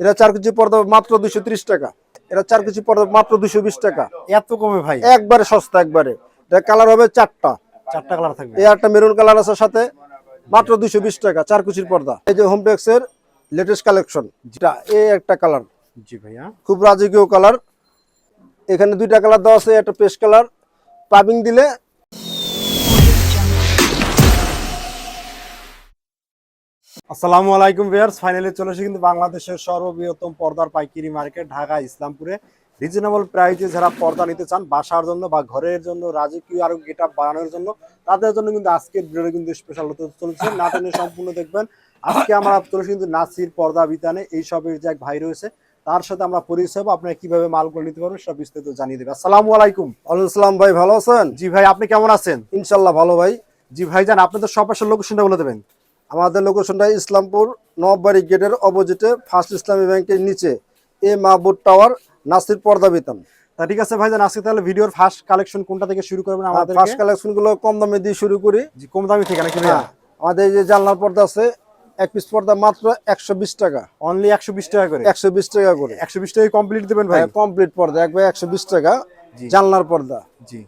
এটা চার কেজি পর্দা মাত্র দুশো ত্রিশ টাকা। এটা চার কেজি পর্দা মাত্র দুশো বিশ টাকা। এত কমে ভাই? একবারে সস্তা একবারে। এটা কালার হবে চারটা। চারটা কালার থাকবে। এই একটা মেরুন কালার আছে সাথে মাত্র দুশো বিশ টাকা চার কুচির পর্দা। এই যে হোমটেক্স এর লেটেস্ট কালেকশন যেটা এই একটা কালার। জি ভাইয়া। খুব রাজকীয় কালার। এখানে দুইটা কালার দেওয়া আছে একটা পেস্ট কালার। পাবিং দিলে আসসালামু আলাইকুম ভিউয়ার্স ফাইনালি চলে এসে কিন্তু বাংলাদেশের সর্ববৃহত্তম পর্দার পাইকারি মার্কেট ঢাকা ইসলামপুরে। রিজনেবল প্রাইসে যারা পর্দা নিতে চান বাসার জন্য বা ঘরের জন্য রাজকীয় আরও গেট বানানোর জন্য তাদের জন্য কিন্তু আজকের ভিডিওটা কিন্তু স্পেশাল হতে চলেছে। সম্পূর্ণ দেখবেন। আজকে আমরা কিন্তু নাসির পর্দা বিতানে এই সবের যে এক ভাই রয়েছে তার সাথে আমরা পরিচয় আপনারা কীভাবে মালগুলো নিতে পারবেন সব বিস্তারিত জানিয়ে দেবে। আসসালামু আলাইকুম। আলাইসালাম ভাই ভালো আছেন? জি ভাই আপনি কেমন আছেন? ইনশাল্লাহ ভালো ভাই। জি ভাই জান আপনাদের সব আসল লোকেশনটা বলে দেবেন। আমাদের লোকেশনটা ইসলামপুর নববাড়ি গেটের অপোজিটে ফার্স্ট ইসলামী ব্যাংকের নিচে এ মাহবুব টাওয়ার নাসির পর্দা বিতান। তা ঠিক আছে ভাই আজকে তাহলে ভিডিওর ফার্স্ট কালেকশন কোনটা থেকে শুরু করবেন আমাদের ফার্স্ট কালেকশনগুলো কম দামে দিয়ে শুরু করি। কম দামি থেকে নাকি ভাইয়া? হ্যাঁ, আমাদের এই যে জানলার পর্দা আছে এক পিস পর্দা মাত্র একশো বিশ টাকা। অনলি একশো বিশ টাকা করে? একশো বিশ টাকা করে। একশো বিশ টাকা কমপ্লিট দেবেন ভাই? কমপ্লিট পর্দা একবার একশো বিশ টাকা জি। জানলার পর্দা। জি।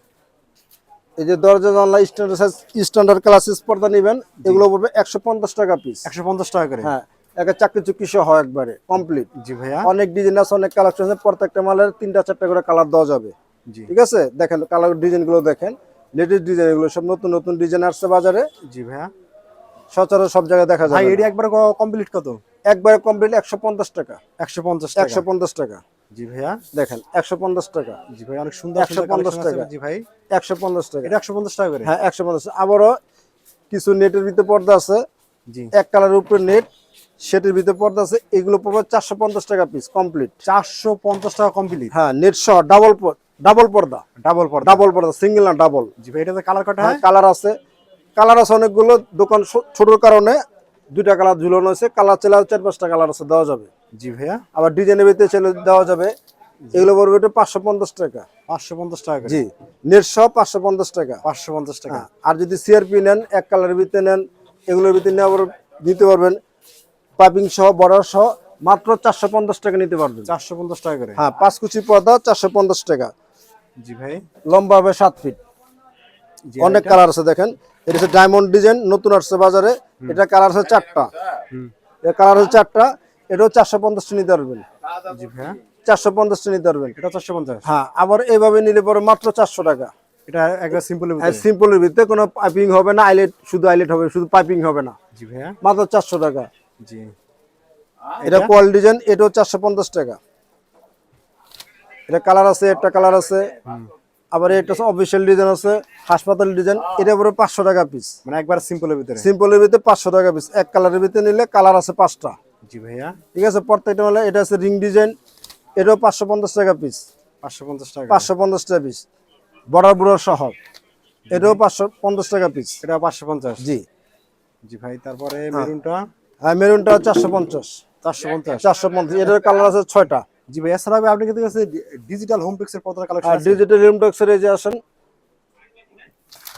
এই যে দরজা জানলা স্ট্যান্ডার্ড সাইজ স্ট্যান্ডার্ড ক্লাসেস পর্দা নেবেন এগুলো পড়বে একশো পঞ্চাশ টাকা পিস একশো পঞ্চাশ টাকা করে? হ্যাঁ একটা চাকরি চুক্তি সহ একবারে কমপ্লিট জি ভাইয়া। অনেক ডিজাইন আছে অনেক কালেকশন আছে প্রত্যেকটা মালের তিনটা চারটা করে কালার দেওয়া যাবে। জি। ঠিক আছে? দেখেন কালার ডিজাইনগুলো দেখেন। লেটেস্ট ডিজাইন এগুলো সব নতুন নতুন ডিজাইন আসছে বাজারে। জি ভাইয়া। সচরাচর সব জায়গায় দেখা যাবে এটি একবার কমপ্লিট কত? একবারে কমপ্লিট একশো পঞ্চাশ টাকা। একশো পঞ্চাশ একশো পঞ্চাশ টাকা। জি ভাইয়া দেখেন একশো পঞ্চাশ টাকা। জি ভাই অনেক সুন্দর 150 সুন্দর collection আছে। টাকা। জি ভাই। একশো পঞ্চাশ টাকা। এটা একশো পঞ্চাশ টাকা করে? হ্যাঁ একশো পঞ্চাশ। আবারও কিছু নেটের ভিতরে পর্দা আছে। জি। এক কালারের উপরে নেট সেটের ভিতরে পর্দা আছে। এগুলো পড়বে চারশো পঞ্চাশ টাকা পিস কমপ্লিট চারশো পঞ্চাশ টাকা কমপ্লিট হ্যাঁ নেট সহ ডাবল ডাবল পর্দা। ডাবল পর ডাবল পর্দা সিঙ্গেল না ডাবল জি ভাই এটাতে কালার কটা হ্যাঁ? কালার আছে। কালার আছে অনেকগুলো। দোকান ছোটোর কারণে দুইটা কালার ঝুলানো আছে কালার চাইলে চার পাঁচটা কালার আছে দেওয়া যাবে। জি ভাইয়া। আবার ডিজাইনের ভিতরে চাইলে দেওয়া যাবে। এগুলো পড়বে এটা পাঁচশো পঞ্চাশ টাকা। পাঁচশো পঞ্চাশ টাকা করে। জি। নেট সহ পাঁচশো পঞ্চাশ টাকা। পাঁচশো পঞ্চাশ টাকা। হ্যাঁ, আর যদি সিআরপি নেন এক কালারের ভিতরে নেন এগুলোর ভিতরে নেওয়ার নিতে পারবেন। পাইপিং সহ বড় সহ মাত্র চারশো পঞ্চাশ টাকা নিতে পারবেন। চারশো পঞ্চাশ টাকা করে। হ্যাঁ পাঁচ কুচি পর্দা চারশো পঞ্চাশ টাকা। জি ভাই। লম্বা হবে সাত ফিট। জি অনেক কালার আছে দেখেন। এটা হচ্ছে ডায়মন্ড ডিজাইন নতুন আসছে বাজারে। এটা কালার আছে চারটা। কালার হচ্ছে চারটা। এটাও চারশো পঞ্চাশটা নিতে পারবেন চারশো পঞ্চাশটা নিতে পারবেন এটা চারশো পঞ্চাশ। হ্যাঁ আবার এইভাবে নিলে পরে মাত্র চারশো টাকা। এটা সিম্পলের ভিতরে। কোনো পাইপিং হবে না আইলেট শুধু আইলেট হবে শুধু পাইপিং হবে না। জি ভাইয়া। মাত্র চারশো টাকা। জি। এটা কোয়াল ডিজাইন এটাও চারশো পঞ্চাশ টাকা। এটা কালার আছে একটা কালার আছে। আবার এটা অফিসিয়াল ডিজাইন আছে হাসপাতাল ডিজাইন এটা পরে পাঁচশো টাকা পিস মানে একবার সিম্পলের ভিতরে। সিম্পলের ভিতরে পাঁচশো টাকা পিস এক কালারের ভিতরে নিলে কালার আছে পাঁচটা। জি ভাইয়া। ঠিক আছে প্রত্যেকটা মানে এটা আছে রিং ডিজাইন। এটাও পাঁচশো পঞ্চাশ টাকা পিস পাঁচশো পঞ্চাশ টাকা। পাঁচশো পঞ্চাশ টাকা পিস বর্ডার বুড়ার সহ এটাও পাঁচশো পঞ্চাশ টাকা পিস এটা পাঁচশো পঞ্চাশ। জি। জি ভাই তারপরে মেরুনটা? আর মেরুনটা চারশো পঞ্চাশ। চারশো পঞ্চাশ। চারশো পঞ্চাশ এটার কালার আছে ছয়টা। জি ভাই এছাড়া আপনি কিন্তু ডিজিটাল হোম পিক্সের আর কালেকশন ডিজিটাল রিমটক্সের এই যে আসেন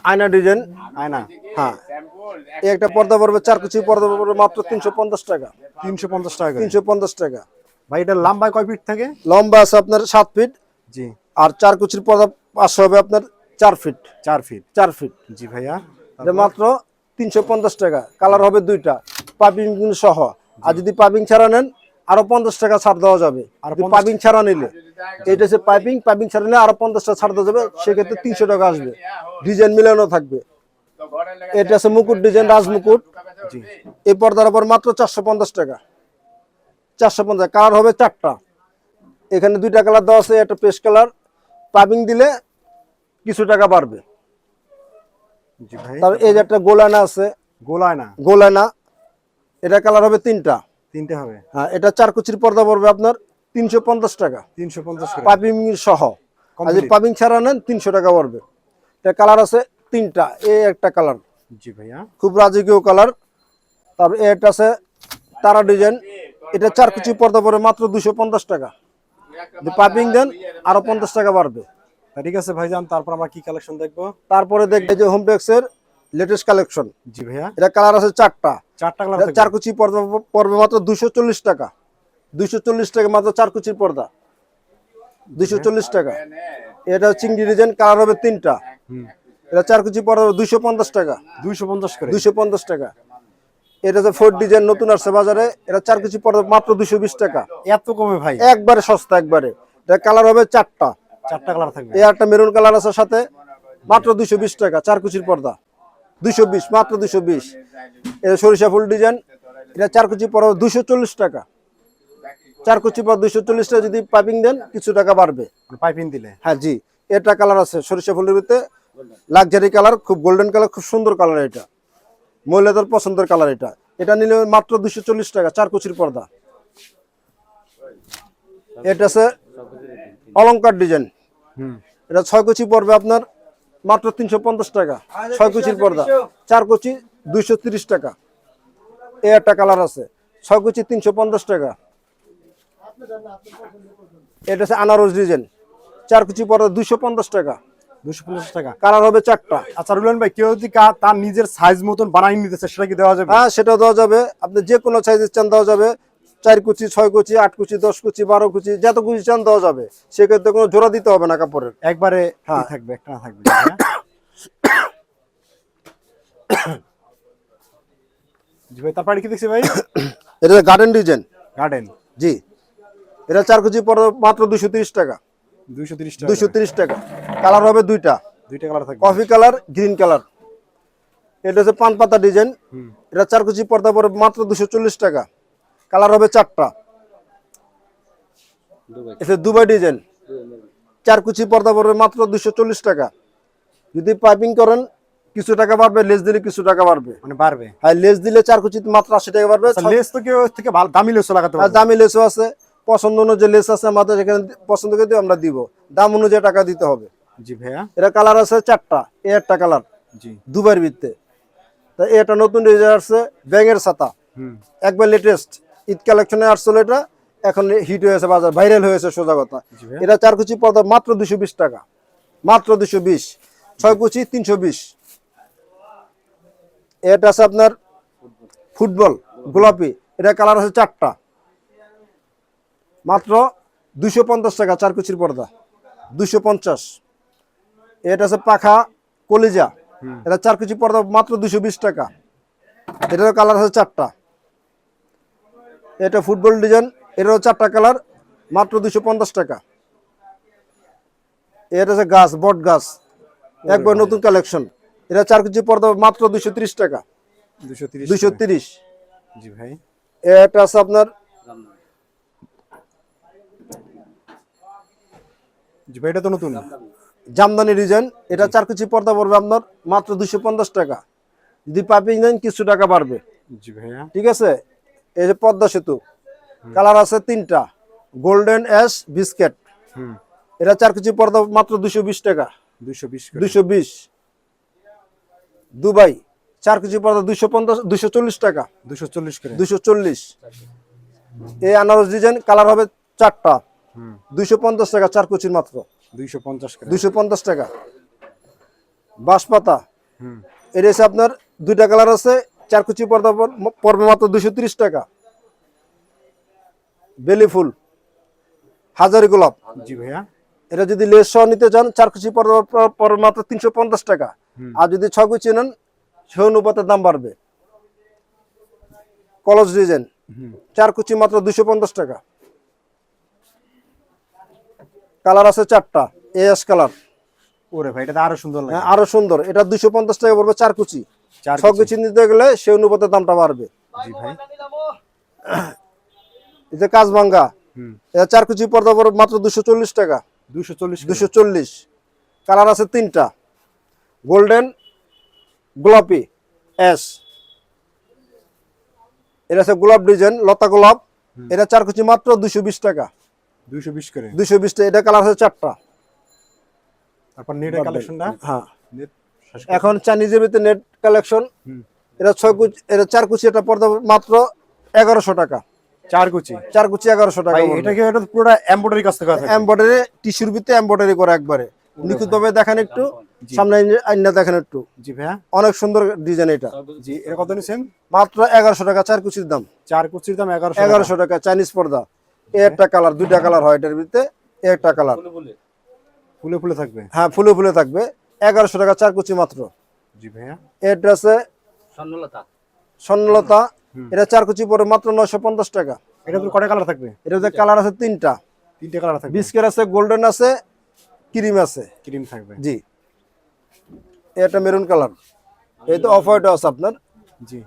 আয়না ডিজাইন আয়না হ্যাঁ। এই একটা পর্দা পড়বে চার কুচি পর্দা পড়বে মাত্র তিনশো পঞ্চাশ টাকা। তিনশো পঞ্চাশ টাকা। তিনশো পঞ্চাশ টাকা। ভাই এটা লম্বা কয় ফিট থাকে? লম্বা আছে আপনার সাত ফিট। জি। আর চার কুচির পর্দা পাঁচশো হবে আপনার চার ফিট। চার ফিট। চার ফিট। জি ভাইয়া। মাত্র তিনশো পঞ্চাশ টাকা। কালার হবে দুইটা পাইপিং সহ। আর যদি পাইপিং ছাড়া নেন আরও পঞ্চাশ টাকা ছাড় দেওয়া যাবে। আর পাইপিং ছাড়া নিলে। এটা হচ্ছে পাইপিং পাইপিং ছাড়া নিলে আরও পঞ্চাশ টাকা ছাড় দেওয়া যাবে সেক্ষেত্রে তিনশো টাকা আসবে। ডিজাইন মিলানো থাকবে। এটা আছে মুকুট ডিজাইন রাজমুকুট। জি। এই পর্দার উপর মাত্র চারশো পঞ্চাশ টাকা। চারশো পঞ্চাশ কালার হবে চারটা। এখানে দুইটা কালার দেওয়া আছে একটা পেস্ট কালার। পাইপিং দিলে কিছু টাকা বাড়বে। জি ভাই। তারপর এই যে একটা গোলানা আছে। গোলায় না গোলানা। এটা কালার হবে তিনটা। তিনটে হবে। হ্যাঁ এটা চার কুচির পর্দা পড়বে আপনার তিনশো পঞ্চাশ টাকা। তিনশো পঞ্চাশ পাইপিং সহ যদি Complete। ছাড়া নেন তিনশো টাকা পড়বে। এটা কালার আছে তিনটা এই একটা কালার। জি ভাইয়া। খুব রাজকীয় কালার। তারপর এ একটা আছে তারা ডিজাইন। এটা চার কুচি পর্দা পড়বে মাত্র দুশো পঞ্চাশ টাকা। যদি পাইপিং দেন আরও পঞ্চাশ টাকা বাড়বে। ঠিক আছে ভাইজান তারপর আমরা কি কালেকশন দেখব? তারপরে দেখবে যে হোমটেক্সের লেটেস্ট কালেকশন জি ভাইয়া। এটা কালার আছে চারটা। এটা চার কুচি পর্দা পড়বে মাত্র দুশো চল্লিশ টাকা। দুইশো চল্লিশ টাকা মাত্র চার কুচির পর্দা। দুইশো চল্লিশ টাকা। এটা চিংড়ি ডিজাইন কালার হবে তিনটা। এটা চার কুচি পর্দা দুইশো পঞ্চাশ টাকা। দুইশো পঞ্চাশ দুইশো পঞ্চাশ টাকা। এটা যে ফোর ডিজাইন নতুন আসছে বাজারে এটা চার কুচি পর্দা মাত্র দুইশো বিশ টাকা। এত কমে ভাই। একবারে সস্তা একবারে। এটা কালার হবে চারটা। চারটা কালার থাকবে। এই একটা মেরুন কালার আছে সাথে মাত্র দুইশো বিশ টাকা চার কুচির পর্দা। দুইশো বিশ মাত্র দুইশো বিশ। এটা সরিষা ফুল ডিজাইন। এটা চার কুচি পর দুইশো চল্লিশ টাকা। চার কুচি পর দুইশো চল্লিশ টাকা যদি পাইপিং দেন কিছু টাকা বাড়বে। পাইপিং দিলে? হ্যাঁ জি। এটা কালার আছে সরিষা ফুলের ভিতরে। লাক্সারি কালার খুব গোল্ডেন কালার খুব সুন্দর কালার এটা। মহিলাদের পছন্দের কালার এটা। এটা নিলে মাত্র দুশো চল্লিশ টাকা চার কুচির পর্দা। এটা আছে অলংকার ডিজাইন। এটা ছয় কুচি পড়বে আপনার মাত্র তিনশো পঞ্চাশ টাকা। ছয় কুচির পর্দা চার কুচি দুইশো তিরিশ টাকা। এ একটা কালার আছে ছয় কুচি তিনশো পঞ্চাশ টাকা। এটা হচ্ছে আনারস ডিজাইন চার কুচি পর্দা দুইশো পঞ্চাশ টাকা। দুশো পঞ্চাশ টাকা। কালার হবে চারটা। আচ্ছা রুলেন ভাই কেউ যদি তার নিজের সাইজ মতন বানাই নিতেছে সেটা কি দেওয়া যাবে? হ্যাঁ সেটা দেওয়া যাবে। আপনি যে কোনো সাইজের চান দেওয়া যাবে। চার কুচি ছয় কুচি আট কুচি দশ কুচি বারো কুচি যত কুচি চান দেওয়া যাবে। সেক্ষেত্রে কোনো জোড়া দিতে হবে না কাপড়ের। একবারে হ্যাঁ। থাকবে? একটা থাকবে তারপরে কি দেখছি ভাই? এটা গার্ডেন ডিজাইন গার্ডেন জি। এটা চার পর মাত্র দুশো তিরিশ টাকা। দুইশো তিরিশ টাকা। দুশো তিরিশ টাকা। কালার হবে দুইটা। দুইটা কালার থাকবে। কফি কালার গ্রিন কালার এটা হচ্ছে পান পাতা ডিজাইন এটা চার কুচি পর্দা পরে মাত্র দুশো চল্লিশ টাকা। কালার হবে চারটা। এটা দুবাই ডিজাইন। চার কুচি পর্দা পড়বে মাত্র দুশো চল্লিশ টাকা। যদি পাইপিং করেন কিছু টাকা বাড়বে লেস দিলে কিছু টাকা বাড়বে। মানে বাড়বে। আর লেস দিলে চার কুচি মাত্র আশি টাকা বাড়বে। আচ্ছা, লেস তো কেউ থেকে ভালো দামি লেসও লাগাতে পারবে। দামি লেসও আছে। পছন্দ অনুযায়ী লেস আছে আমাদের এখানে পছন্দ করে দিয়ে আমরা দিব। দাম অনুযায়ী টাকা দিতে হবে। জি ভাইয়া। এটা কালার আছে চারটা। এ একটা কালার। জি। দুবার ভিত্তে তা এটা নতুন ডিজাইন আছে ব্যাঙের ছাতা। হুম। একবার লেটেস্ট ঈদ কালেকশনে আসছিল এটা এখন হিট হয়েছে বাজার ভাইরাল হয়েছে সোজা কথা। এটা চার কুচি পর্দা মাত্র দুশো বিশ টাকা। মাত্র দুশো বিশ ছয় কুচি তিনশো বিশ। এটা আছে আপনার ফুটবল গোলাপি এটা কালার আছে চারটা। মাত্র দুশো পঞ্চাশ টাকা চার কুচির পর্দা দুশো পঞ্চাশ। এটা আছে পাখা কলিজা এটা চার কুচি পর্দা মাত্র দুশো বিশ টাকা। এটারও কালার আছে চারটা। এটা ফুটবল ডিজাইন এটারও চারটা কালার মাত্র দুশো পঞ্চাশ টাকা। এটা আছে গাছ বট গাছ একবার নতুন কালেকশন। এটা চার কেজি পর্দা মাত্র দুশো তিরিশ টাকা। দুশো তিরিশ জি ভাই। এটা আছে আপনার জি ভাই এটা তো নতুন। জামদানি ডিজাইন এটা চার কেজি পর্দা পড়বে আপনার মাত্র দুশো পঞ্চাশ টাকা। যদি পাইপিং নেন কিছু টাকা বাড়বে। জি ভাইয়া। ঠিক আছে? এই যে পদ্মা সেতু। কালার আছে তিনটা গোল্ডেন অ্যাশ বিস্কেট এটা চার কেজি পর্দা মাত্র দুশো বিশ টাকা। দুশো বিশ দুশো বিশ। দুবাই চার কেজি পর্দা দুশো পঞ্চাশ দুশো চল্লিশ টাকা। দুশো চল্লিশ দুশো চল্লিশ। এই আনারস ডিজাইন কালার হবে চারটা। দুইশো পঞ্চাশ টাকা চার কুচির মাত্র। দুইশো পঞ্চাশ দুইশো পঞ্চাশ টাকা। বাঁশপাতা। এটা হচ্ছে আপনার দুইটা কালার আছে চার কুচি পর্দা পর- পড়বে মাত্র দুশো তিরিশ টাকা। বেলি ফুল হাজারি গোলাপ। জি ভাইয়া। এটা যদি লেস সহ নিতে চান চার কুচি পর- মাত্র তিনশো পঞ্চাশ টাকা। আর যদি ছ কুচি নেন সে অনুপাতের দাম বাড়বে। কলস ডিজাইন হুম। চার কুচি মাত্র দুশো পঞ্চাশ টাকা। কালার আছে চারটা এস কালার। ওরে ভাই এটা আরও সুন্দর লাগে। হ্যাঁ, আরও সুন্দর। এটা দুশো পঞ্চাশ টাকা পড়বে চার কুচি। চার ছ কুচি। নিতে গেলে সে অনুপাতের দামটা বাড়বে। জি ভাই। কাজভাঙ্গা হুম। এটা চার কুচি পর্দা পড়বে মাত্র দুশো চল্লিশ টাকা। দুশো চল্লিশ দুশো চল্লিশ। কালার আছে তিনটা। গোল্ডেন গোলাপি অ্যাশ। এটা আছে গোলাপ ডিজাইন লতা গোলাপ। এটা চার কুচি মাত্র দুশো বিশ টাকা। দুশো বিশ করে। দুশো বিশ টাকা এটা কালার আছে চারটা। তারপর কালেকশনটা হ্যাঁ। এখন চাইনিজের ভিতরে নেট কালেকশন এটা ছয় কুচি এটা চার কুচি এটা পর্দা মাত্র এগারোশো টাকা। চার কুচি। চার কুচি এগারোশো টাকা এটা কি এটা তো পুরোটা এমব্রয়ডারি কাজ থেকে আছে এমব্রয়ডারি টিস্যুর ভিতরে এমব্রয়ডারি করে একবারে। নিখুঁত ভাবে দেখেন একটু সামনে আইনা দেখেন একটু। জি ভাইয়া। অনেক সুন্দর ডিজাইন এটা। জি এটা কত নিছেন? মাত্র এগারোশো টাকা চার কুচির দাম। চার কুচির দাম এগারোশো এগারোশো টাকা চাইনিজ পর্দা। একটা কালার দুইটা কালার হয় এটার ভিতরে এ একটা কালার। ফুলে ফুলে। থাকবে? হ্যাঁ ফুলে ফুলে থাকবে। এগারোশো টাকা চার কুচি মাত্র। জি ভাইয়া। স্বর্ণলতা। এটা চার কুচি পরে মাত্র নয়শো পঞ্চাশ টাকা। এটা কটা কালার থাকবে? এটাতে কালার আছে তিনটা। তিনটে কালার থাকবে। বিস্কেট আছে গোল্ডেন আছে ক্রিম আছে। ক্রিম থাকবে। জি। এটা মেরুন কালার। এই তো অফ হোয়াইট আছে আপনার। জি।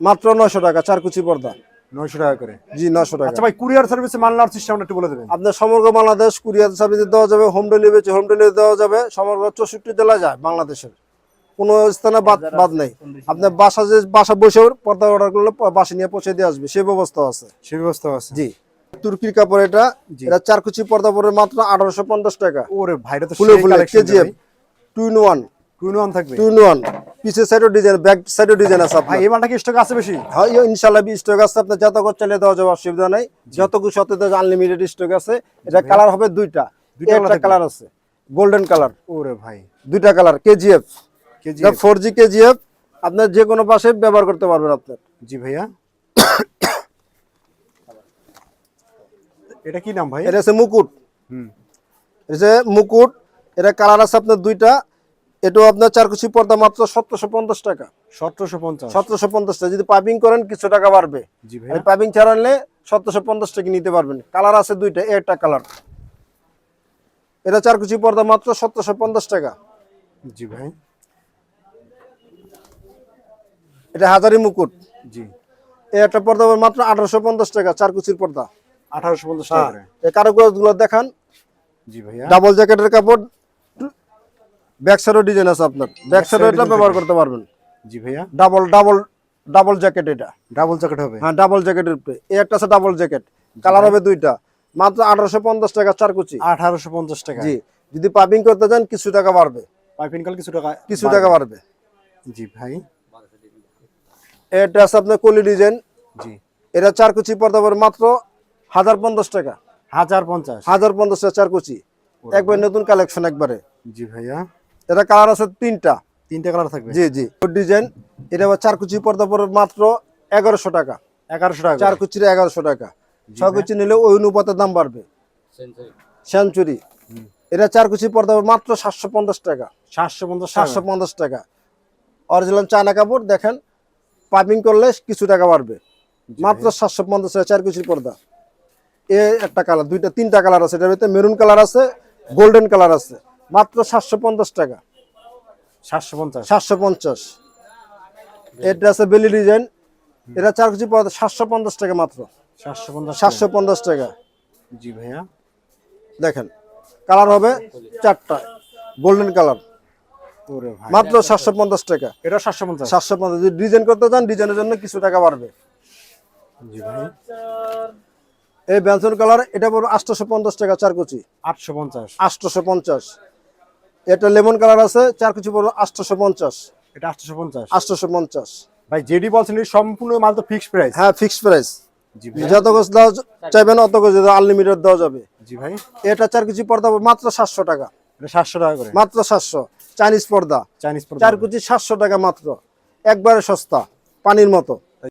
মাত্র নয়শো টাকা চার কুচি পর্দা। নয়শো টাকা করে। জি নয়শো টাকা। আচ্ছা ভাই কুরিয়ার সার্ভিসে মাল নেওয়ার সিস্টেমটা একটু বলে দেবেন। আপনার সমগ্র বাংলাদেশ কুরিয়ার সার্ভিসে দেওয়া যাবে হোম ডেলিভারি হোম ডেলিভারি দেওয়া যাবে সমগ্র চৌষট্টি জেলা যায় বাংলাদেশের। কোনো স্থানে বাদ বাদ নেই। আপনার বাসা যে বাসা বসে পর্দা অর্ডার করলে বাসা নিয়ে পৌঁছে দিয়ে আসবে। সেই ব্যবস্থা আছে। সে ব্যবস্থা আছে। জি। তুর্কির কাপড় এটা এটা চার কুচি পর্দা পরে মাত্র আঠারোশো পঞ্চাশ টাকা। ওরে ভাইটা তো ফুলে ফুলে KGF two in one. Two in one থাকবে? Two in one. পিছের সাইডও ডিজাইন ব্যাক সাইডও ডিজাইন আছে ভাই এই মালটা কি স্টক আছে বেশি? হ্যাঁ ইনশাল্লাহ স্টক আছে আপনার যত করে চালিয়ে দেওয়া যাবে অসুবিধা নাই। যত কিছু আনলিমিটেড স্টক আছে। এটা কালার হবে দুইটা। দুইটা একটা কালার আছে। গোল্ডেন কালার ওরে ভাই। দুইটা colour KGF. KG four G KGF আপনার যে কোনো পাশে ব্যবহার করতে পারবেন আপনার জি ভাইয়া। এটা কি নাম ভাই? এটা আছে মুকুট। হুম। এটা মুকুট এটা কালার আছে আপনার দুইটা। এটাও আপনার চারকুচি পর্দা মাত্র সতেরোশো পঞ্চাশ টাকা। সতেরোশো পঞ্চাশ। সতেরোশো পঞ্চাশ টাকা। যদি পাবিং করেন কিছু টাকা বাড়বে। পাইপিং ছাড়া নিলে সতেরোশো পঞ্চাশ টাকা নিতে পারবেন। কালার আছে দুইটা একটা কালার। এটা চারকুচি পর্দা মাত্র সতেরোশো পঞ্চাশ টাকা। জি ভাই। এটা হাজারি মুকুট। জি। এ একটা পর্দা মাত্র আঠারোশো পঞ্চাশ টাকা চারকুচির পর্দা। আঠারোশো পঞ্চাশ টাকা হ্যাঁ এই কারুকাজগুলো দেখান। জি ভাইয়া। ডাবল জ্যাকেটের কাপড় ব্যাক সাইডও ডিজাইন আছে আপনার। ব্যাক সাইডও এটা ব্যবহার করতে পারবেন। জি ভাইয়া। ডাবল ডাবল ডাবল জ্যাকেট এটা। ডাবল জ্যাকেট হবে। হ্যাঁ ডাবল জ্যাকেটের উপরে। এই একটা আছে ডাবল জ্যাকেট। কালার হবে দুইটা। মাত্র আঠারোশো পঞ্চাশ টাকা চার কুচি। আঠারোশো পঞ্চাশ টাকা। জি। যদি পাইপিং করতে চান কিছু টাকা বাড়বে। পাইপিং কিছু টাকা কিছু টাকা বাড়বে। জি ভাই। এটা আছে আপনার কলি ডিজাইন। জি। এটা চার কুচি পর্দা পরে মাত্র হাজার পঞ্চাশ টাকা। হাজার পঞ্চাশ। হাজার পঞ্চাশ টাকা চার কুচি। একবার নতুন কালেকশন একবারে। জি ভাইয়া। এটা কালার আছে তিনটা। তিনটে কালার থাকবে? জি জি। ডিজাইন এটা আবার চার কুচি পর্দা পরে মাত্র এগারোশো টাকা। এগারোশো টাকা চার কুচির এগারোশো টাকা। ছয় কুচি নিলে ওই অনুপাতে দাম বাড়বে। সেঞ্চুরি। এটা চার কুচি পর্দা পরে মাত্র সাতশো পঞ্চাশ টাকা। সাতশো পঞ্চাশ সাতশো সাতশো পঞ্চাশ টাকা। অরিজিনাল চায়না কাপড় দেখেন। পাইপিং করলে কিছু টাকা বাড়বে। মাত্র সাতশো পঞ্চাশ টাকা চার কুচির পর্দা। এ একটা কালার দুইটা তিনটা কালার আছে এটার ভিতরে মেরুন কালার আছে গোল্ডেন কালার আছে। মাত্র সাতশো পঞ্চাশ টাকা। সাতশো পঞ্চাশ? সাতশো পঞ্চাশ। এটা আছে বেলি ডিজাইন। এটা চার কুচি পর্দা সাতশো পঞ্চাশ টাকা মাত্র। সাতশো পঞ্চাশ সাতশো পঞ্চাশ টাকা। জি ভাইয়া। দেখেন কালার হবে চারটা গোল্ডেন কালার। মাত্র সাতশো পঞ্চাশ টাকা। এটা সাতশো পঞ্চাশ। সাতশো পঞ্চাশ। যদি ডিজাইন করতে চান ডিজাইনের জন্য কিছু টাকা বাড়বে। এই ব্যঞ্জন কালার এটা পড়বে আটশোশো পঞ্চাশ টাকা চার কুচি। আটশো পঞ্চাশ। আটশোশো পঞ্চাশ। এটা লেমন কালার আছে চার কুচি পড়বে আটশোশো পঞ্চাশ। এটা আটশো পঞ্চাশ। আটশোশো পঞ্চাশ। ভাই যেটি বলছেন সম্পূর্ণ মাল তো ফিক্সড প্রাইস হ্যাঁ ফিক্সড প্রাইস যত গোছ দেওয়া চাইবেন অত গোছ আনলিমিটেড দেওয়া যাবে। জি ভাই। এটা চার কুচি পর্দা মাত্র সাতশো টাকা। সাতশো টাকা করে। মাত্র সাতশো। চাইনিজ পর্দা। চাইনিজ পর্দা চার কুচি সাতশো টাকা মাত্র। একবারে সস্তা পানির মতো।